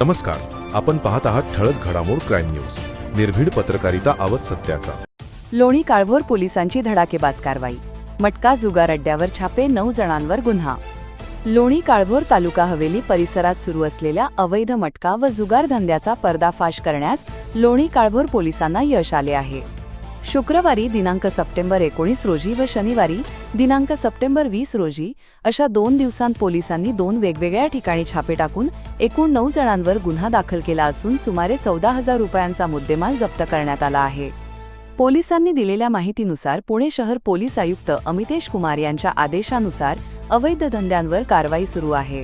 नमस्कार. आपण पाहत आहात ठळक घडामोड क्राईम न्यूज. निर्भीड पत्रकारिता आवत सत्याचा. लोणी काळभोर पोलिसांची धडाकेबाज कारवाई. मटका जुगार अड्ड्यावर छापे नऊ जणांवर गुन्हा. लोणी काळभोर तालुका हवेली परिसरात सुरू असलेल्या अवैध मटका व जुगार धंद्याचा पर्दाफाश करण्यास लोणी काळभोर पोलिसांना यश आले आहे. शुक्रवारी दिनांक सप्टेंबर एकोणीस रोजी व शनिवारी दिनांक सप्टेंबर वीस रोजी अशा दोन दिवसांत पोलिसांनी दोन वेगवेगळ्या ठिकाणी छापे टाकून एकूण नऊ जणांवर गुन्हा दाखल केला असून सुमारे चौदा हजार रुपयांचा मुद्देमाल जप्त करण्यात आला आहे. पोलिसांनी दिलेल्या माहितीनुसार पुणे शहर पोलीस आयुक्त अमितेश कुमार यांच्या आदेशानुसार अवैध धंद्यांवर कारवाई सुरू आहे.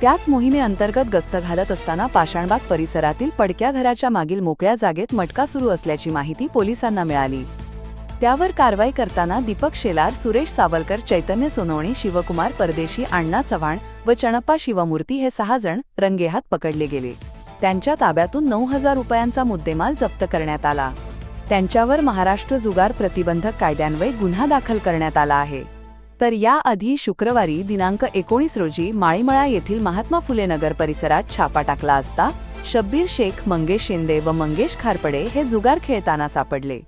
त्याच मोहिमेअंतर्गत गस्त घालत असताना पाषाणबाग परिसरातील पडक्या घराच्या मागील मोकळ्या जागेत मटका सुरू असल्याची माहिती पोलिसांना मिळाली. त्यावर कारवाई करताना दीपक शेलार सुरेश सावलकर चैतन्य सोनवणे शिवकुमार परदेशी अण्णा चव्हाण व चणप्पा शिवमूर्ती हे सहा जण रंगेहात पकडले गेले. त्यांच्या ताब्यातून नऊ हजार रुपयांचा मुद्देमाल जप्त करण्यात आला. त्यांच्यावर महाराष्ट्र जुगार प्रतिबंधक कायद्यान्वये गुन्हा दाखल करण्यात आला आहे. तर याआधी शुक्रवारी दिनांक एकोणीस रोजी माळीमळा येथील महात्मा फुले नगर परिसरात छापा टाकला असता शब्बीर शेख मंगेश शिंदे व मंगेश खारपडे हे जुगार खेळताना सापडले.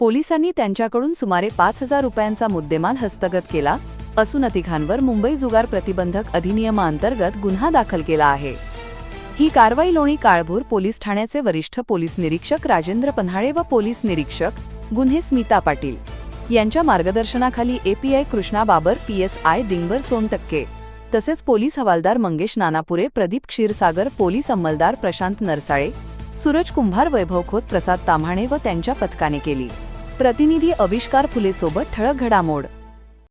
पोलिसांनी त्यांच्याकडून सुमारे पाच हजार रुपयांचा मुद्देमाल हस्तगत केला असून अतिघांवर मुंबई जुगार प्रतिबंधक अधिनियमाअंतर्गत गुन्हा दाखल केला आहे. ही कारवाई लोणी काळभूर पोलीस ठाण्याचे वरिष्ठ पोलीस निरीक्षक राजेंद्र पन्हाळे व पोलीस निरीक्षक गुन्हे स्मिता पाटील यांच्या मार्गदर्शनाखाली एपीआय कृष्णा बाबर पीएसआय दिंगबर सोनटक्के तसेच पोलीस हवालदार मंगेश नानापुरे प्रदीप क्षीरसागर पोलीस अंमलदार प्रशांत नरसाळे सूरज कुंभार वैभव खोत प्रसाद ताम्हाणे व त्यांच्या पथकाने केली. प्रतिनिधी अविष्कार फुलेसोबत ठळक घडामोड.